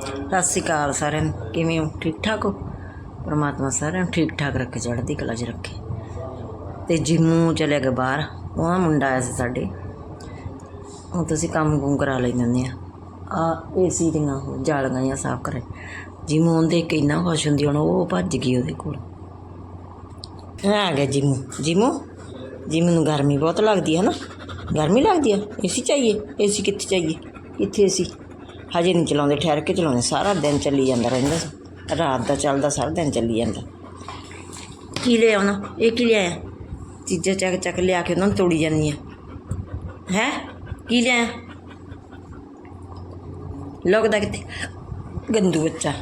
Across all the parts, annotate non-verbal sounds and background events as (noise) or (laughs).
ਸਤਿ ਸ਼੍ਰੀ ਅਕਾਲ ਸਾਰਿਆਂ ਨੂੰ। ਕਿਵੇਂ ਹੋ? ਠੀਕ ਠਾਕ ਹੋ? ਪਰਮਾਤਮਾ ਸਾਰਿਆਂ ਨੂੰ ਠੀਕ ਠਾਕ ਰੱਖੇ, ਚੜ੍ਹਦੀ ਕਲਾ 'ਚ ਰੱਖੇ। ਤੇ ਜਿੰਮੂ ਚਲੇ ਗਿਆ ਬਾਹਰ। ਉਹਦਾ ਮੁੰਡਾ ਆਇਆ ਸੀ ਸਾਡੇ। ਉਹ ਤੁਸੀਂ ਕੰਮ ਕੁਮ ਕਰਾ ਲੈਂਦੇ ਹੁੰਦੇ ਆ। ਆ ਏਸੀ ਦੀਆਂ ਉਹ ਜਾਲੀਆਂ ਜਿਹੀਆਂ ਸਾਫ਼ ਕਰੇ। ਜਿੰਮੂ ਉਹਦੇ ਦੇਖ ਕੇ ਇੰਨਾ ਖੁਸ਼ ਹੁੰਦੀ ਹੁਣ, ਉਹ ਭੱਜ ਗਈ ਉਹਦੇ ਕੋਲ। ਆ ਗਿਆ ਜਿੰਮੂ। ਜਿੰਮੂ? ਜਿੰਮੂ ਨੂੰ ਗਰਮੀ ਬਹੁਤ ਲੱਗਦੀ ਹੈ ਨਾ। ਗਰਮੀ ਲੱਗਦੀ ਹੈ ਏਸੀ ਚਾਹੀਏ? ਏਸੀ ਕਿੱਥੇ ਚਾਹੀਏ? ਕਿੱਥੇ ਏਸੀ ਹਜੇ ਨਹੀਂ ਚਲਾਉਂਦੇ, ਠਹਿਰ ਕੇ ਚਲਾਉਂਦੇ, ਸਾਰਾ ਦਿਨ ਚੱਲੀ ਜਾਂਦਾ ਰਹਿੰਦਾ ਸੀ। ਰਾਤ ਦਾ ਚੱਲਦਾ, ਸਾਰਾ ਦਿਨ ਚੱਲੀ ਜਾਂਦਾ। ਕੀ ਲੈ ਆਉਣਾ? ਇਹ ਕੀ ਲਿਆਇਆ? ਚੀਜ਼ਾਂ ਚੱਕ ਚੱਕ ਲਿਆ ਕੇ ਉਹਨਾਂ ਨੂੰ ਤੋੜੀ ਜਾਂਦੀਆਂ ਆ। ਹੈ? ਕੀ ਲਿਆਇਆ? ਲੱਗਦਾ ਕਿਤੇ ਗੰਦੂ ਬੱਚਾ।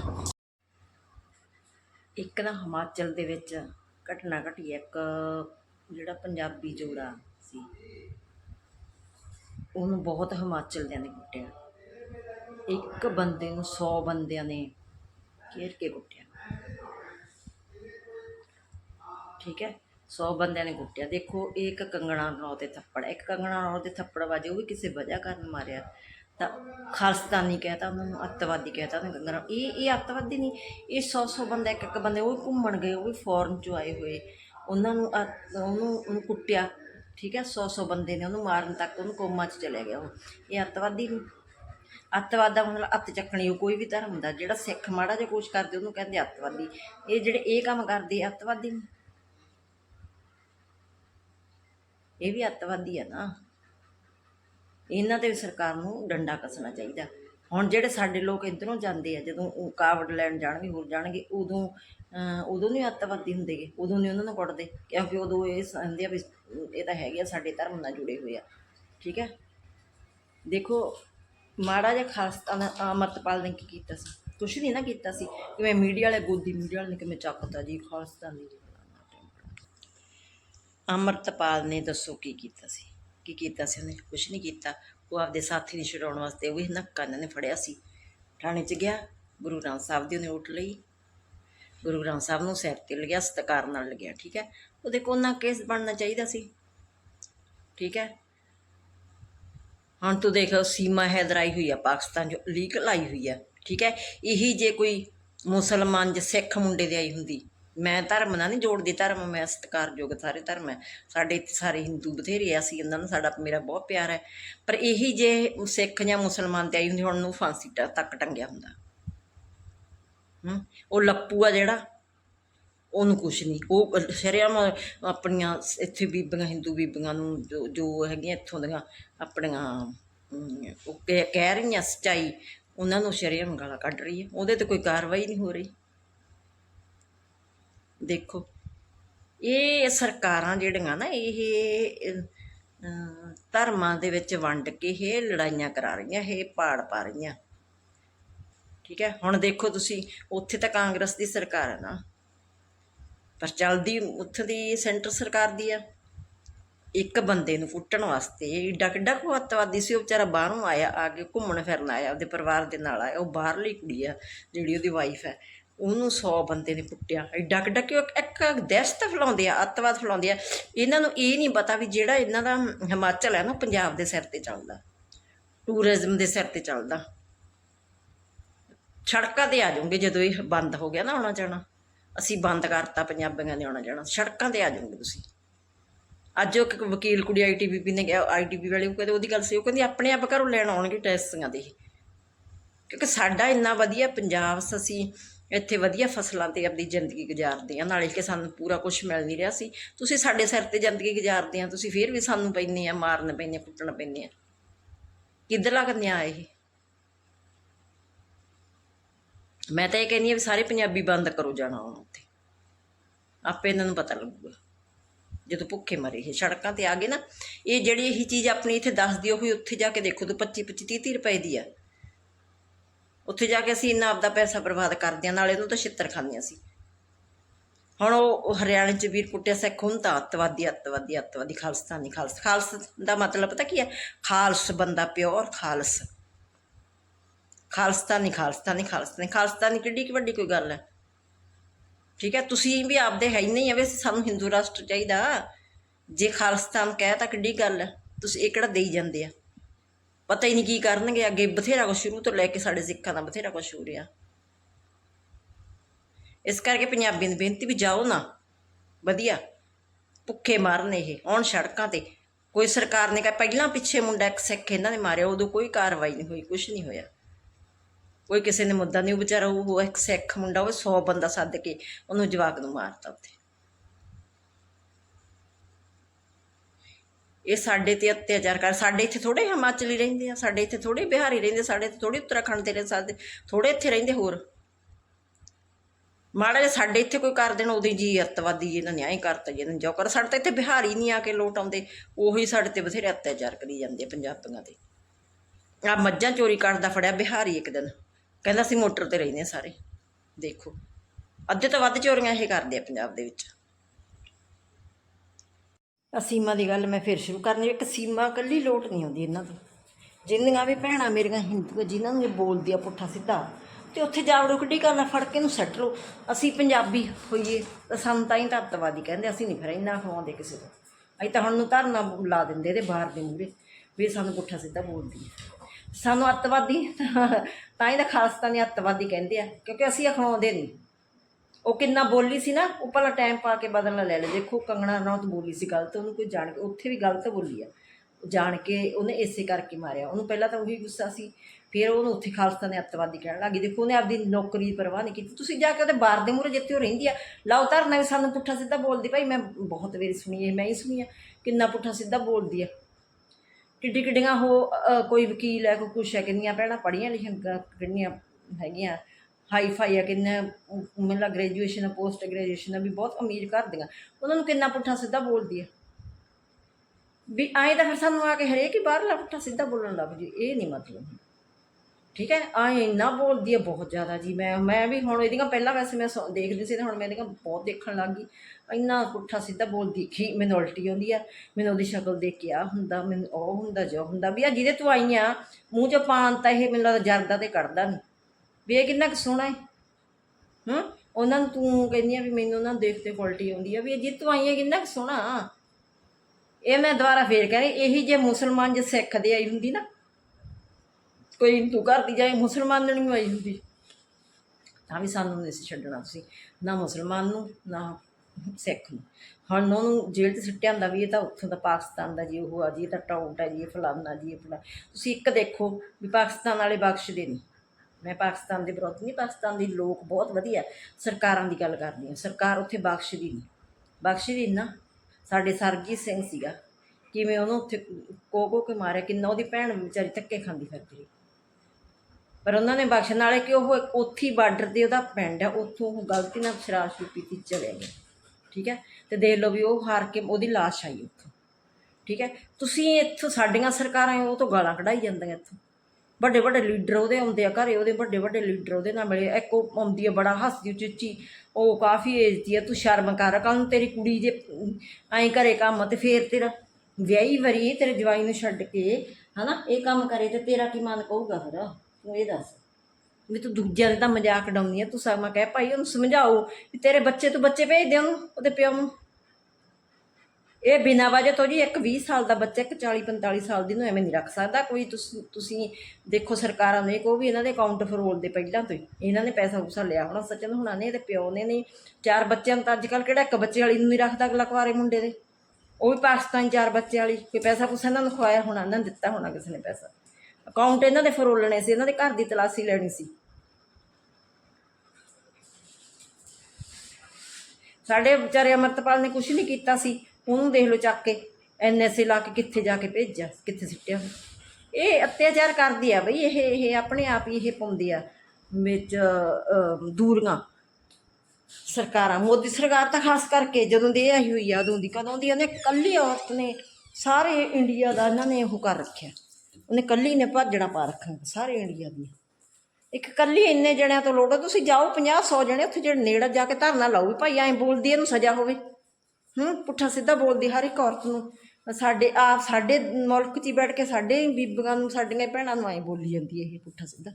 ਇੱਕ ਨਾ ਹਿਮਾਚਲ ਦੇ ਵਿੱਚ ਘਟਨਾ ਘਟੀ ਹੈ। ਇੱਕ ਜਿਹੜਾ ਪੰਜਾਬੀ ਜੋੜਾ ਸੀ। ਉਹਨੂੰ ਬਹੁਤ ਹਿਮਾਚਲ ਨੇ ਕੁੱਟਿਆ। ਇੱਕ ਬੰਦੇ ਨੂੰ 100 ਬੰਦਿਆਂ ਨੇ ਘੇਰ ਕੇ ਕੁੱਟਿਆ। ਠੀਕ ਹੈ? 100 ਬੰਦਿਆਂ ਨੇ ਕੁੱਟਿਆ। ਦੇਖੋ ਇਹ ਇੱਕ ਕੰਗਣਾ ਰਣੌਤ ਤੇ ਥੱਪੜ। ਇੱਕ ਕੰਗਣਾ ਰਣੌਤ ਤੇ ਥੱਪੜ ਵਾਜੇ, ਉਹ ਵੀ ਕਿਸੇ ਵਜ੍ਹਾ ਕਾਰਨ ਮਾਰਿਆ। ਤਾਂ ਖਾਲਸਤਾਨੀ ਕਹਿਤਾ ਉਹਨਾਂ ਨੂੰ, ਅੱਤਵਾਦੀ ਕਹਿਤਾ ਉਹਨੇ ਕੰਗਣਾ ਇਹ ਇਹ ਅੱਤਵਾਦੀ ਨਹੀਂ, ਇਹ 100 100 ਬੰਦਾ, ਇੱਕ ਇੱਕ ਬੰਦੇ, ਉਹ ਵੀ ਘੁੰਮਣ ਗਏ, ਉਹ ਵੀ ਫੋਰਨ ਚੋਂ ਆਏ ਹੋਏ। ਉਹਨਾਂ ਨੂੰ ਉਹਨੂੰ ਉਹਨੂੰ ਕੁੱਟਿਆ। ਠੀਕ ਹੈ? 100 100 ਬੰਦੇ ਨੇ ਉਹਨੂੰ ਮਾਰਨ ਤੱਕ ਉਹਨੂੰ ਕੋਮਾ 'ਚ ਚਲੇ ਗਿਆ ਉਹ। ਇਹ ਅੱਤਵਾਦੀ ਨਹੀਂ। ਅੱਤਵਾਦ ਦਾ ਮਤਲਬ ਅੱਤ ਚੱਕਣੀ ਉਹ ਕੋਈ ਵੀ ਧਰਮ ਦਾ ਜਿਹੜਾ ਸਿੱਖ ਮਾੜਾ ਜਿਹਾ ਕੁਛ ਕਰਦੇ ਉਹਨੂੰ ਕਹਿੰਦੇ ਅੱਤਵਾਦੀ। ਇਹ ਜਿਹੜੇ ਇਹ ਕੰਮ ਕਰਦੇ ਅੱਤਵਾਦੀ ਨੇ। ਇਹ ਵੀ ਅੱਤਵਾਦੀ ਆ ਨਾ। ਇਹਨਾਂ ਤੇ ਵੀ ਸਰਕਾਰ ਨੂੰ ਡੰਡਾ ਕੱਸਣਾ ਚਾਹੀਦਾ। ਹੁਣ ਜਿਹੜੇ ਸਾਡੇ ਲੋਕ ਇਧਰੋਂ ਜਾਂਦੇ ਆ ਜਦੋਂ ਉਹ ਕਾਵੜ ਲੈਣ ਜਾਣਗੇ ਹੋਰ ਜਾਣਗੇ ਉਦੋਂ ਅਹ, ਉਦੋਂ ਨਹੀਂ ਅੱਤਵਾਦੀ ਹੁੰਦੇਗੇ ਉਦੋਂ ਨਹੀਂ ਉਹਨਾਂ ਨੂੰ ਕੁੱਟਦੇ। ਕਿਉਂਕਿ ਉਦੋਂ ਇਹ ਸਮਝਦੇ ਆ ਵੀ ਇਹ ਤਾਂ ਹੈਗੇ ਆ ਸਾਡੇ ਧਰਮ ਨਾਲ ਜੁੜੇ ਹੋਏ ਆ। ਠੀਕ ਹੈ? ਦੇਖੋ ਮਾੜਾ ਜਿਹਾ ਖਾਲਸਤਾਨ ਅਮਰਤਪਾਲ ਨੇ ਕੀ ਕੀਤਾ ਸੀ? ਕੁਛ ਨਹੀਂ ਨਾ ਕੀਤਾ ਸੀ ਕਿਵੇਂ ਮੀਡੀਆ ਵਾਲੇ ਗੋਦੀ, ਮੀਡੀਆ ਵਾਲੇ ਨੇ ਕਿਵੇਂ ਚੱਕਤਾ ਜੀ ਖਾਲਸਤਾਨ ਦੀ ਅਮਰਤਪਾਲ ਨੇ ਦੱਸੋ ਕੀ ਕੀਤਾ ਸੀ? ਕੀ ਕੀਤਾ ਸੀ ਉਹਨੇ? ਕੁਛ ਨਹੀਂ ਕੀਤਾ। ਉਹ ਆਪਦੇ ਸਾਥੀ ਨੂੰ ਛਡਾਉਣ ਵਾਸਤੇ ਉਹ ਵੀ ਨੱਕਾ ਨੇ ਫੜਿਆ ਸੀ। ਥਾਣੇ 'ਚ ਗਿਆ, ਗੁਰੂ ਗ੍ਰੰਥ ਸਾਹਿਬ ਦੀ ਉਹਨੇ ਉੱਠ ਲਈ। ਗੁਰੂ ਗ੍ਰੰਥ ਸਾਹਿਬ ਨੂੰ ਸਿਰ ਤੇ ਲਗਿਆ, ਸਤਿਕਾਰ ਨਾਲ ਲੱਗਿਆ, ਠੀਕ ਹੈ? ਉਹਦੇ ਕੋਨਾ ਕੇਸ ਬਣਨਾ ਚਾਹੀਦਾ ਸੀ। ਠੀਕ ਹੈ? ਹੁਣ ਤੂੰ ਦੇਖ, ਸੀਮਾ ਹੈਦਰ ਆਈ ਹੋਈ ਆ, ਪਾਕਿਸਤਾਨ ਜੋ ਲੀਕ ਲਾਈ ਹੋਈ ਆ, ਠੀਕ ਹੈ? ਇਹੀ ਜੇ ਕੋਈ ਮੁਸਲਮਾਨ ਜਾਂ ਸਿੱਖ ਮੁੰਡੇ ਦੇ ਆਈ ਹੁੰਦੀ, ਮੈਂ ਧਰਮ ਨਾਲ ਨਹੀਂ ਜੋੜਦੀ, ਧਰਮ ਮੈਂ ਸਤਿਕਾਰਯੋਗ ਸਾਰੇ ਧਰਮ ਹੈ। ਸਾਡੇ ਇੱਥੇ ਸਾਰੇ ਹਿੰਦੂ ਬਥੇਰੇ ਆ ਸੀ ਉਹਨਾਂ ਨੂੰ ਸਾਡਾ ਮੇਰਾ ਬਹੁਤ ਪਿਆਰ ਹੈ। ਪਰ ਇਹੀ ਜੇ ਸਿੱਖ ਜਾਂ ਮੁਸਲਮਾਨ ਤੇ ਆਈ ਹੁੰਦੀ, ਹੁਣ ਨੂੰ ਫਾਂਸੀ ਟ- ਤੱਕ ਟੰਗਿਆ ਹੁੰਦਾ। ਹੂੰ? ਉਹ ਲੱਪੂ ਆ ਜਿਹੜਾ ਉਹਨੂੰ ਕੁਛ ਨਹੀਂ ਉਹ ਸ਼ਰਿਆਮ ਆਪਣੀਆਂ ਇੱਥੇ ਬੀਬੀਆਂ, ਹਿੰਦੂ ਬੀਬੀਆਂ ਨੂੰ ਜੋ ਜੋ ਹੈਗੀਆਂ ਇੱਥੋਂ ਦੀਆਂ ਆਪਣੀਆਂ ਉਹ ਕਹਿ ਕਹਿ ਰਹੀਆਂ ਸੱਚਾਈ, ਉਹਨਾਂ ਨੂੰ ਸ਼ਰਿਆਮ ਗਾਲਾਂ ਕੱਢ ਰਹੀ ਹੈ। ਉਹਦੇ ਤੇ ਕੋਈ ਕਾਰਵਾਈ ਨਹੀਂ ਹੋ ਰਹੀ। ਦੇਖੋ, ਇਹ ਸਰਕਾਰਾਂ ਜਿਹੜੀਆਂ ਨਾ, ਇਹ ਧਰਮਾਂ ਦੇ ਵਿੱਚ ਵੰਡ ਕੇ ਇਹ ਲੜਾਈਆਂ ਕਰਾ ਰਹੀਆਂ, ਇਹ ਪਾੜ ਪਾ ਰਹੀਆਂ। ਠੀਕ ਹੈ? ਹੁਣ ਦੇਖੋ ਤੁਸੀਂ, ਉੱਥੇ ਤਾਂ ਕਾਂਗਰਸ ਦੀ ਸਰਕਾਰ ਹੈ ਨਾ। ਪਰ ਚੱਲਦੀ ਉੱਥੇ ਦੀ ਸੈਂਟਰ ਸਰਕਾਰ ਦੀ ਆ। ਇੱਕ ਬੰਦੇ ਨੂੰ ਕੁੱਟਣ ਵਾਸਤੇ ਏਡਾ ਕਿੱਡਾ ਕੁ ਅੱਤਵਾਦੀ ਸੀ, ਉਹ ਵਿਚਾਰਾ ਬਾਹਰੋਂ ਆਇਆ, ਆ ਕੇ ਘੁੰਮਣ ਫਿਰਨ ਆਇਆ, ਉਹਦੇ ਪਰਿਵਾਰ ਦੇ ਨਾਲ ਆਇਆ, ਉਹ ਬਾਹਰਲੀ ਕੁੜੀ ਆ ਜਿਹੜੀ ਉਹਦੀ ਵਾਈਫ ਹੈ। ਉਹਨੂੰ 100 ਬੰਦੇ ਨੇ ਕੁੱਟਿਆ ਏਡਾ ਕਿੱਡਾ ਕਿ ਉਹ ਇੱਕ ਦਹਿਸ਼ਤ ਫੈਲਾਉਂਦੇ ਆ, ਅੱਤਵਾਦ ਫੈਲਾਉਂਦੇ ਆ। ਇਹਨਾਂ ਨੂੰ ਇਹ ਨਹੀਂ ਪਤਾ ਵੀ ਜਿਹੜਾ ਇਹਨਾਂ ਦਾ ਹਿਮਾਚਲ ਹੈ ਨਾ, ਪੰਜਾਬ ਦੇ ਸਿਰ ਤੇ ਚੱਲਦਾ, ਟੂਰਿਜ਼ਮ ਦੇ ਸਿਰ ਤੇ ਚੱਲਦਾ। ਸੜਕਾਂ ਤੇ ਆ ਜਾਓਗੇ ਜਦੋਂ ਇਹ ਬੰਦ ਹੋ ਗਿਆ ਨਾ ਆਉਣਾ ਜਾਣਾ ਅਸੀਂ ਬੰਦ ਕਰਤਾ ਪੰਜਾਬੀਆਂ ਦੇ ਆਉਣਾ ਜਾਣਾ। ਸੜਕਾਂ ਤੇ ਆ ਜਾਓਗੇ ਤੁਸੀਂ। ਅੱਜ ਉਹ ਇੱਕ ਵਕੀਲ ਕੁੜੀ ਆਈਟੀਬੀਪੀ ਨੇ ਕਿਹਾ ਆਈਟੀਬੀ ਵਾਲੇ ਉਹ ਕਹਿੰਦੇ, ਉਹਦੀ ਗੱਲ ਸੀ ਉਹ ਕਹਿੰਦੀ ਆਪਣੇ ਆਪ ਘਰੋਂ ਲੈਣ ਆਉਣਗੇ ਟੈਸਟੀਆਂ ਦੇ। ਕਿਉਂਕਿ ਸਾਡਾ ਇੰਨਾ ਵਧੀਆ ਪੰਜਾਬ, ਅਸੀਂ ਇੱਥੇ ਵਧੀਆ ਫਸਲਾਂ ਤੇ ਆਪਣੀ ਜ਼ਿੰਦਗੀ ਗੁਜ਼ਾਰਦੇ ਆ ਨਾਲੇ ਕਿ ਸਾਨੂੰ ਪੂਰਾ ਕੁਝ ਮਿਲ ਨਹੀਂ ਰਿਹਾ ਸੀ। ਤੁਸੀਂ ਸਾਡੇ ਸਿਰ ਤੇ ਜ਼ਿੰਦਗੀ ਗੁਜ਼ਾਰਦੇ ਆ ਤੁਸੀਂ ਫੇਰ ਵੀ ਸਾਨੂੰ ਪੈਂਦੇ ਆ ਮਾਰਨ ਪੈਂਦੇ ਕੁੱਟਣ ਪੈਂਦੇ ਆ ਕਿੱਧਰਲਾ ਕ ਆ ਇਹ? ਮੈਂ ਤਾਂ ਇਹ ਕਹਿੰਦੀ ਆ ਵੀ ਸਾਰੇ ਪੰਜਾਬੀ ਬੰਦ ਕਰੋ ਜਾਣਾ ਹੁਣ ਉੱਥੇ। ਆਪੇ ਇਹਨਾਂ ਨੂੰ ਪਤਾ ਲੱਗੂਗਾ। ਜਦੋਂ ਭੁੱਖੇ ਮਰੇ ਇਹ ਸੜਕਾਂ ਤੇ ਆ ਗਏ ਨਾ, ਇਹ ਜਿਹੜੀ ਇਹ ਚੀਜ਼ ਆਪਣੀ ਇੱਥੇ ਦੱਸਦੀ ਉਹ ਉੱਥੇ ਜਾ ਕੇ ਦੇਖੋ ਤਾਂ 25 25 30 30 ਰੁਪਏ ਦੀ ਆ। ਉੱਥੇ ਜਾ ਕੇ ਅਸੀਂ ਇੰਨਾ ਆਪਦਾ ਪੈਸਾ ਬਰਬਾਦ ਕਰਦੇ ਆ, ਨਾਲੇ ਉਹਨੂੰ ਤਾਂ ਛਿੱਤਰ ਖਾਂਦੇ ਸੀ ਹੁਣ ਉਹ ਉਹ ਹਰਿਆਣੇ ਚ ਵੀਰ ਕੁੱਟਿਆ ਸਿੱਖ ਹੁਣ ਤਾਂ ਅੱਤਵਾਦੀ ਅੱਤਵਾਦੀ ਅੱਤਵਾਦੀ, ਖਾਲਸਤਾਨੀ, ਖਾਲਸ। ਖਾਲਸ ਦਾ ਮਤਲਬ ਪਤਾ ਕੀ ਹੈ ਖਾਲਸ ਬੰਦਾ ਪਿਓਰ ਖਾਲਸ। ਖਾਲਸਤਾਨੀ ਖਾਲਸਤਾਨੀ ਖਾਲਸਤਾਨੀ। ਖਾਲਸਤਾਨੀ ਕਿੱਡੀ ਕਿ ਵੱਡੀ ਕੋਈ ਗੱਲ ਹੈ। ਠੀਕ ਹੈ, ਤੁਸੀਂ ਵੀ ਆਪਦੇ ਹੈ ਹੀ ਨਹੀਂ ਐਵੇਂ, ਸਾਨੂੰ ਹਿੰਦੂ ਰਾਸ਼ਟਰ ਚਾਹੀਦਾ। ਜੇ ਖਾਲਸਤਾਨ ਕਹਿ ਤਾਂ ਕਿੱਡੀ ਗੱਲ ਹੈ, ਤੁਸੀਂ ਇਹ ਕਿਹੜਾ ਦੇਈ ਜਾਂਦੇ ਆ? ਪਤਾ ਹੀ ਨਹੀਂ ਕੀ ਕਰਨਗੇ, ਅੱਗੇ ਬਥੇਰਾ ਕੁਛ ਸ਼ੁਰੂ ਤੋਂ ਲੈ ਕੇ ਸਾਡੇ ਸਿੱਖਾਂ ਦਾ ਬਥੇਰਾ ਕੁਛ ਹੋ ਰਿਹਾ। ਇਸ ਕਰਕੇ ਪੰਜਾਬੀ ਨੂੰ ਬੇਨਤੀ ਵੀ ਜਾਓ ਨਾ। ਵਧੀਆ। ਭੁੱਖੇ ਮਾਰਨ ਇਹ, ਆਉਣ ਸੜਕਾਂ ਤੇ। ਕੋਈ ਸਰਕਾਰ ਨੇ ਕਿਹਾ, ਪਹਿਲਾਂ ਪਿੱਛੇ ਮੁੰਡਾ ਇੱਕ ਸਿੱਖ ਇਹਨਾਂ ਨੇ ਮਾਰਿਆ, ਉਦੋਂ ਕੋਈ ਕਾਰਵਾਈ ਨਹੀਂ ਹੋਈ ਕੁਝ ਨਹੀਂ ਹੋਇਆ। ਕੋਈ ਕਿਸੇ ਨੇ ਮੁੱਦਾ ਨਹੀਂ ਉਹ ਵਿਚਾਰਾ, ਉਹ ਇੱਕ ਸਿੱਖ ਮੁੰਡਾ, ਉਹ 100 ਬੰਦਾ ਸੱਦ ਕੇ ਉਹਨੂੰ ਜਵਾਕ ਨੂੰ ਮਾਰਤਾ ਉੱਥੇ। ਇਹ ਸਾਡੇ ਤੇ ਅਤਿਆਚਾਰ ਕਰ, ਸਾਡੇ ਇੱਥੇ ਥੋੜੇ ਹਿਮਾਚਲੀ ਰਹਿੰਦੇ ਆ, ਸਾਡੇ ਇੱਥੇ ਥੋੜੇ ਬਿਹਾਰੀ ਰਹਿੰਦੇ, ਸਾਡੇ ਇੱਥੇ ਥੋੜੇ ਉੱਤਰਾਖੰਡ ਦੇ ਰਹਿੰਦੇ ਥੋੜੇ ਇੱਥੇ ਰਹਿੰਦੇ ਹੋਰ। ਮਾੜਾ ਜਿਹਾ ਸਾਡੇ ਇੱਥੇ ਕੋਈ ਕਰ ਦੇਣ, ਉਹਦੀ ਜੀ ਅੱਤਵਾਦੀ ਇਹਨਾਂ ਨੇ ਐਂ ਕਰਤਾ ਜੀ, ਇਹਨਾਂ ਨੇ ਜੋ ਕਰ, ਸਾਡੇ ਤਾਂ ਇੱਥੇ ਬਿਹਾਰੀ ਨਹੀਂ ਆ ਕੇ ਲੋਟ ਆਉਂਦੇ, ਉਹੀ ਸਾਡੇ ਤੇ ਬਥੇਰੇ ਅਤਿਆਚਾਰ ਕਰੀ ਜਾਂਦੇ ਪੰਜਾਬੀਆਂ ਦੇ। ਆ ਮੱਝਾਂ ਚੋਰੀ ਕਰਦਾ ਫੜਿਆ ਬਿਹਾਰੀ ਇੱਕ ਦਿਨ। ਕਹਿੰਦਾ ਅਸੀਂ ਮੋਟਰ ਤੇ ਰਹਿੰਦੇ ਆ ਸਾਰੇ, ਦੇਖੋ। ਅੱਧੇ ਤੋਂ ਵੱਧ ਚੋਰੀਆਂ ਇਹ ਕਰਦੇ ਆ ਪੰਜਾਬ ਦੇ ਵਿੱਚ। ਆ ਦੀ ਗੱਲ ਮੈਂ ਫਿਰ ਸ਼ੁਰੂ ਕਰਨੀ, ਇੱਕ ਸੀਮਾ ਕੱਲੀ ਲੋਟ ਨਹੀਂ ਆਉਂਦੀ ਇਹਨਾਂ ਦੀ। ਜਿੰਨੀਆਂ ਵੀ ਭੈਣਾਂ ਮੇਰੀਆਂ ਹਿੰਦੂ ਜਿਨ੍ਹਾਂ ਨੂੰ ਇਹ ਬੋਲਦੀ ਆ ਪੁੱਠਾ ਸਿੱਧਾ, ਤੇ ਉੱਥੇ ਜਾਵੜੋ ਕਿੱਡੀ ਗੱਲ ਆ, ਫੜ ਕੇ ਨੂੰ ਸੱਟ ਲਓ। ਅਸੀਂ ਪੰਜਾਬੀ ਹੋਈਏ, ਤਾਂ ਸਾਨੂੰ ਤਾਂ ਹੀ ਤਾਂ ਕਹਿੰਦੇ, ਅਸੀਂ ਨਹੀਂ ਫਿਰ ਇੰਨਾ ਖਵਾਉਂਦੇ ਕਿਸੇ ਤੋਂ। ਅਸੀਂ ਤਾਂ ਹੁਣ ਨੂੰ ਧਰਨਾ ਲਾ ਦਿੰਦੇ ਇਹਦੇ ਬਾਹਰ ਦੇ ਮੂਹਰੇ, ਵੀ ਸਾਨੂੰ ਪੁੱਠਾ ਸਿੱਧਾ ਬੋਲਦੀ ਹੈ ਸਾਨੂੰ ਅੱਤਵਾਦੀ (laughs) ਤਾਂ ਹੀ ਤਾਂ ਖਾਲਸਤਾਨੀ ਅੱਤਵਾਦੀ ਕਹਿੰਦੇ ਆ, ਕਿਉਂਕਿ ਅਸੀਂ ਅਖਵਾਉਂਦੇ ਨਹੀਂ। ਉਹ ਕਿੰਨਾ ਬੋਲੀ ਸੀ ਨਾ ਉਹ ਪਹਿਲਾਂ ਟਾਈਮ ਪਾ ਕੇ ਬਦਲਣਾ ਲੈ ਲੈ। ਦੇਖੋ ਕੰਗਣਾ ਰਣੌਤ ਬੋਲੀ ਸੀ, ਗਲਤ ਉਹਨੂੰ ਕੋਈ ਜਾਣ ਕੇ, ਉੱਥੇ ਵੀ ਗਲਤ ਬੋਲੀ ਆ। ਜਾਣ ਕੇ ਉਹਨੇ ਇਸੇ ਕਰਕੇ ਮਾਰਿਆ। ਉਹਨੂੰ ਪਹਿਲਾਂ ਤਾਂ ਉਹੀ ਗੁੱਸਾ ਸੀ, ਫਿਰ ਉਹਨੂੰ ਉੱਥੇ ਖਾਲਸਾ ਨੇ ਅੱਤਵਾਦੀ ਕਹਿਣ ਲੱਗੀ ਦੇਖੋ ਉਹਨੇ ਆਪਦੀ ਨੌਕਰੀ ਦੀ ਪਰਵਾਹ ਨਹੀਂ ਕੀਤੀ। ਤੁਸੀਂ ਜਾ ਕੇ ਉਹਦੇ ਬਾਰ ਦੇ ਮੂਹਰੇ ਜਿੱਥੇ ਉਹ ਰਹਿੰਦੀ ਆ, ਲਾਓ ਧਰਨਾ ਵੀ ਸਾਨੂੰ ਪੁੱਠਾ ਸਿੱਧਾ ਬੋਲਦੀ, ਭਾਈ ਮੈਂ ਬਹੁਤ ਵਾਰੀ ਸੁਣੀ ਹੈ, ਮੈਂ ਹੀ ਸੁਣੀ ਆ, ਕਿੰਨਾ ਪੁੱਠਾ ਸਿੱਧਾ ਬੋਲਦੀ ਆ। ਕਿੱਡੀ ਕਿੱਡੀਆਂ ਹੋ ਕੋਈ ਵਕੀਲ ਹੈ, ਕੋਈ ਕੁਛ ਹੈ, ਕਿੰਨੀਆਂ ਭੈਣਾਂ ਪੜ੍ਹੀਆਂ ਲਿਖੀਆਂ ਕਿੰਨੀਆਂ ਹੈਗੀਆਂ ਹਾਈ ਫਾਈ ਆ, ਕਿੰਨਾ ਮਤਲਬ ਗ੍ਰੈਜੂਏਸ਼ਨ ਪੋਸਟ ਗ੍ਰੈਜੂਏਸ਼ਨ ਵੀ ਬਹੁਤ ਅਮੀਰ ਕਰਦੀਆਂ ਉਹਨਾਂ ਨੂੰ ਕਿੰਨਾ ਪੁੱਠਾ ਸਿੱਧਾ ਬੋਲਦੀ ਹੈ ਵੀ ਆਏ ਤਾਂ ਫਿਰ ਸਾਨੂੰ ਆ ਕੇ ਹਰੇਕ ਹੀ ਬਾਹਰਲਾ ਪੁੱਠਾ ਸਿੱਧਾ ਬੋਲਣ ਲੱਗ ਜੀ ਇਹ ਨਹੀਂ ਮਤਲਬ। ਠੀਕ ਹੈ? ਆਏ ਇੰਨਾ ਬੋਲਦੀ ਹੈ ਬਹੁਤ ਜ਼ਿਆਦਾ ਜੀ। ਮੈਂ ਮੈਂ ਵੀ ਹੁਣ ਇਹਦੀਆਂ ਪਹਿਲਾਂ ਵੈਸੇ ਮੈਂ ਸੁ- ਦੇਖਦੀ ਸੀ ਤੇ ਹੁਣ ਮੈਂ ਇਹਦੀਆਂ ਬਹੁਤ ਦੇਖਣ ਲੱਗ ਗਈ। ਇੰਨਾ ਪੁੱਠਾ ਸਿੱਧਾ ਬੋਲਦੀ ਖੀ ਮੈਨੂੰ ਉਲਟੀ ਆਉਂਦੀ ਆ ਮੈਨੂੰ ਉਹਦੀ ਸ਼ਕਲ ਦੇਖ ਕੇ ਆ ਹੁੰਦਾ, ਮੈਨੂੰ ਉਹ ਹੁੰਦਾ, ਜੋ ਹੁੰਦਾ। ਵੀ ਆ ਜਿਹਦੇ ਤੂੰ ਆਈ ਆ ਮੂੰਹ 'ਚ ਪਾਣ ਤਾਂ ਇਹ ਮੈਨੂੰ ਲੱਗਦਾ ਜਰਦਾ ਤੇ ਕੱਢਦਾ ਨਹੀਂ ਵੀ ਇਹ ਕਿੰਨਾ ਕੁ ਸੋਹਣਾ ਹੈ। ਹਾਂ? ਉਹਨਾਂ ਨੂੰ ਤੂੰ ਕਹਿੰਦੀ ਆ ਵੀ ਮੈਨੂੰ ਉਹਨਾਂ ਨੂੰ ਦੇਖ ਤੇ ਉਲਟੀ ਆਉਂਦੀ ਆ। ਵੀ ਇਹ ਜੇ ਤੂੰ ਆਈ ਆ ਕਿੰਨਾ ਕੁ ਸੋਹਣਾ। ਇਹ ਮੈਂ ਦੁਬਾਰਾ ਫੇਰ ਕਹਿ ਰਹੀ, ਇਹੀ ਜੇ ਮੁਸਲਮਾਨ ਜੇ ਸਿੱਖ ਦੇ ਆਈ ਹੁੰਦੀ ਨਾ ਕੋਈ ਹਿੰਦੂ ਘਰ ਦੀ ਜਾਏ, ਮੁਸਲਮਾਨ ਨਹੀਂ ਆਈ ਹੁੰਦੀ। ਤਾਂ ਵੀ ਸਾਨੂੰ ਨਹੀਂ ਸੀ ਛੱਡਣਾ ਤੁਸੀਂ, ਨਾ ਮੁਸਲਮਾਨ ਨੂੰ, ਨਾ ਸਿੱਖ ਨੂੰ। ਹੁਣ ਉਹਨੂੰ ਜੇਲ੍ਹ 'ਚ ਸਿੱਟਿਆ ਹੁੰਦਾ ਵੀ ਇਹ ਤਾਂ ਉੱਥੋਂ ਦਾ ਪਾਕਿਸਤਾਨ ਦਾ ਜੀ, ਉਹ ਆ ਜੀ, ਇਹ ਤਾਂ ਟਾਊਟ ਹੈ ਜੀ, ਇਹ ਫਲਾਨਾ ਜੀ, ਇਹ ਫਲਾ। ਤੁਸੀਂ ਇੱਕ ਦੇਖੋ ਵੀ ਪਾਕਿਸਤਾਨ ਵਾਲੇ ਬਖਸ਼ਦੇ ਨਹੀਂ। ਮੈਂ ਪਾਕਿਸਤਾਨ ਦੇ ਵਿਰੋਧ ਨਹੀਂ, ਪਾਕਿਸਤਾਨ ਦੇ ਲੋਕ ਬਹੁਤ ਵਧੀਆ ਸਰਕਾਰਾਂ ਦੀ ਗੱਲ ਕਰਦੀ ਹਾਂ ਸਰਕਾਰ ਉੱਥੇ ਬਖਸ਼ਦੀ ਨਹੀਂ। ਬਖਸ਼ਦੀ ਨਾ, ਸਾਡੇ ਸਰਜੀਤ ਸਿੰਘ ਸੀਗਾ। ਕਿਵੇਂ ਉਹਨੂੰ ਉੱਥੇ ਕੋ ਕੇ ਮਾਰਿਆ, ਕਿੰਨਾ ਉਹਦੀ ਭੈਣ ਵਿਚਾਰੀ ਧੱਕੇ ਖਾਂਦੀ ਫਿਰਦੀ ਰਹੀ। ਪਰ ਉਹਨਾਂ ਨੇ ਬਖਸ਼ਣ ਵਾਲੇ ਕਿ ਉਹ ਉੱਥੀ ਬਾਰਡਰ ਤੇ ਉਹਦਾ ਪਿੰਡ ਹੈ, ਉੱਥੋਂ ਉਹ ਗਲਤੀ ਨਾਲ ਸ਼ਰਾਬ ਸ਼ਰੂਬ ਪੀਤੀ ਚਲੇ ਗਏ। ਠੀਕ ਹੈ? ਤੇ ਦੇਖ ਲਓ ਵੀ ਉਹ ਹਾਰ ਕੇ ਉਹਦੀ ਲਾਸ਼ ਆਈ ਉੱਥੋਂ। ਠੀਕ ਹੈ? ਤੁਸੀਂ ਇੱਥੋਂ ਸਾਡੀਆਂ ਸਰਕਾਰਾਂ ਉਹ ਤੋਂ ਗਾਲਾਂ ਕਢਾਈ ਜਾਂਦੀਆਂ ਇੱਥੋਂ। ਵੱਡੇ ਵੱਡੇ ਲੀਡਰ ਉਹਦੇ ਆਉਂਦੇ ਆ ਘਰੇ, ਉਹਦੇ ਵੱਡੇ ਵੱਡੇ ਲੀਡਰ ਉਹਦੇ ਨਾਲ ਮਿਲੇ। ਇੱਕ ਉਹ ਆਉਂਦੀ ਆ ਬੜਾ ਹੱਸਦੀ ਚੁੱਚੀ। ਉਹ ਕਾਫੀ ਏਜ ਦੀ ਆ, ਤੂੰ ਸ਼ਰਮ ਕਰ ਕੱਲ ਨੂੰ ਤੇਰੀ ਕੁੜੀ ਜੇ ਐਂ ਘਰੇ ਕੰਮ ਤੇ ਫੇਰ ਤੇਰਾ ਵਿਆਹੀ ਵਰੀ ਤੇਰੇ ਜਵਾਈ ਨੂੰ ਛੱਡ ਕੇ, ਹਨਾ? ਇਹ ਕੰਮ ਕਰੇ ਤੇ ਤੇਰਾ ਕੀ ਮਨ ਕਹੂਗਾ ਫਿਰ? ਤੂੰ ਇਹ ਦੱਸ ਵੀ ਤੂੰ ਦੂਜਿਆਂ ਦੇ ਤਾਂ ਮਜ਼ਾਕ ਡਾਉਂਦੀ ਆ, ਤੂੰ ਸਮਾਂ ਕਹਿ ਭਾਈ ਉਹਨੂੰ ਸਮਝਾਓ ਵੀ ਤੇਰੇ ਬੱਚੇ ਤੂੰ ਬੱਚੇ ਭੇਜ ਦੇ ਉਹਨੂੰ, ਉਹਦੇ ਪਿਓ ਨੂੰ। ਇਹ ਬਿਨਾਂ ਵਜ੍ਹਾ ਤੋਂ ਜੀ ਇੱਕ 20 ਸਾਲ ਦਾ ਬੱਚਾ, ਇੱਕ 40 45 ਸਾਲ ਦੀ ਨੂੰ ਐਵੇਂ ਨਹੀਂ ਰੱਖ ਸਕਦਾ। ਕੋਈ ਤੁਸੀਂ ਤੁਸੀਂ ਦੇਖੋ ਸਰਕਾਰਾਂ ਨੇ ਕੋ ਵੀ ਇਹਨਾਂ ਦੇ ਅਕਾਊਂਟ ਫਰੋਲ ਦੇ ਪਹਿਲਾਂ ਤੋਂ ਹੀ ਇਹਨਾਂ ਨੇ ਪੈਸਾ ਉਸਾ ਲਿਆ ਹੋਣਾ, ਸੱਚਨ ਹੋਣਾ ਨੇ ਇਹਦੇ ਪਿਓ ਨੇ ਨਹੀਂ। ਚਾਰ ਬੱਚਿਆਂ ਨੂੰ ਤਾਂ ਅੱਜ ਕੱਲ੍ਹ ਕਿਹੜਾ ਇੱਕ ਬੱਚੇ ਵਾਲੀ ਨੂੰ ਨਹੀਂ ਰੱਖਦਾ ਅਗਲਾ ਕੁਆਰੇ ਮੁੰਡੇ ਦੇ? ਉਹ ਵੀ ਪਾਕਿਸਤਾਨੀ ਚਾਰ ਬੱਚੇ ਵਾਲੀ, ਕੋਈ ਪੈਸਾ ਕੁਛ ਇਹਨਾਂ ਨੂੰ ਖਵਾਇਆ ਹੋਣਾ, ਇਹਨਾਂ ਨੂੰ ਦਿੱਤਾ ਹੋਣਾ ਕਿਸੇ ਨੇ ਪੈਸਾ। ਅਕਾਊਂਟ ਇਹਨਾਂ ਦੇ ਫਰੋਲਣੇ ਸੀ ਇਹਨਾਂ ਦੇ ਘਰ ਦੀ ਤਲਾਸ਼ੀ ਲੈਣੀ ਸੀ। ਸਾਡੇ ਵਿਚਾਰੇ ਅਮਰਤਪਾਲ ਨੇ ਕੁਝ ਨਹੀਂ ਕੀਤਾ ਸੀ ਉਹਨੂੰ ਦੇਖ ਲਓ ਚੱਕ ਕੇ ਐਨਐਸਏ ਲਾ ਕੇ ਕਿੱਥੇ ਜਾ ਕੇ ਭੇਜਿਆ ਕਿੱਥੇ ਸਿੱਟਿਆ ਇਹ ਅਤਿਆਚਾਰ ਕਰਦੀ ਆ ਬਈ ਇਹ ਇਹ ਆਪਣੇ ਆਪ ਹੀ ਇਹ ਪਾਉਂਦੀ ਆ ਵਿੱਚ ਅਹ, ਦੂਰੀਆਂ। ਸਰਕਾਰਾਂ ਮੋਦੀ ਸਰਕਾਰ ਤਾਂ ਖਾਸ ਕਰਕੇ ਜਦੋਂ ਦੇ ਆਈ ਹੋਈ ਆ ਉਦੋਂ ਦੀ ਕਦੋਂ ਦੀ ਉਹਨੇ ਕੱਲੀ ਔਰਤ ਨੇ ਸਾਰੇ ਇੰਡੀਆ ਦਾ ਇਹਨਾਂ ਨੇ ਉਹ ਕਰ ਰੱਖਿਆ। ਉਹਨੇ ਕੱਲੀ ਨੇ ਭਾਜਣਾ ਪਾ ਰੱਖਿਆ ਸਾਰੇ ਇੰਡੀਆ ਦੀ ਇੱਕ ਕੱਲੀ ਇੰਨੇ ਜਣਿਆਂ ਤੋਂ ਲੋੜ ਤੁਸੀਂ ਜਾਓ 50 100 ਜਣੇ ਉੱਥੇ ਜਿਹੜੇ ਨੇੜੇ ਜਾ ਕੇ ਧਰਨਾ ਲਾਓ ਵੀ ਭਾਈ ਐਂ ਬੋਲਦੀ ਇਹਨੂੰ ਸਜ਼ਾ ਹੋਵੇ। ਹੂੰ, ਪੁੱਠਾ ਸਿੱਧਾ ਬੋਲਦੀ ਹਰ ਇੱਕ ਔਰਤ ਨੂੰ। ਸਾਡੇ ਆਪ ਸਾਡੇ ਮੁਲਕ 'ਚ ਹੀ ਬੈਠ ਕੇ ਸਾਡੇ ਬੀਬੀਆਂ ਨੂੰ, ਸਾਡੀਆਂ ਭੈਣਾਂ ਨੂੰ ਐਂ ਬੋਲੀ ਜਾਂਦੀ ਇਹ ਪੁੱਠਾ ਸਿੱਧਾ।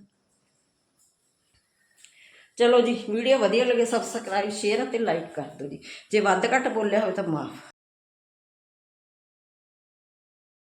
ਚਲੋ ਜੀ ਵੀਡੀਓ ਵਧੀਆ ਲੱਗੇ ਸਬਸਕ੍ਰਾਈਬ ਸ਼ੇਅਰ ਅਤੇ ਲਾਈਕ ਕਰ ਦਿਓ ਜੀ। ਜੇ ਵੱਧ ਘੱਟ ਬੋਲਿਆ ਹੋਵੇ ਤਾਂ ਮਾਫ।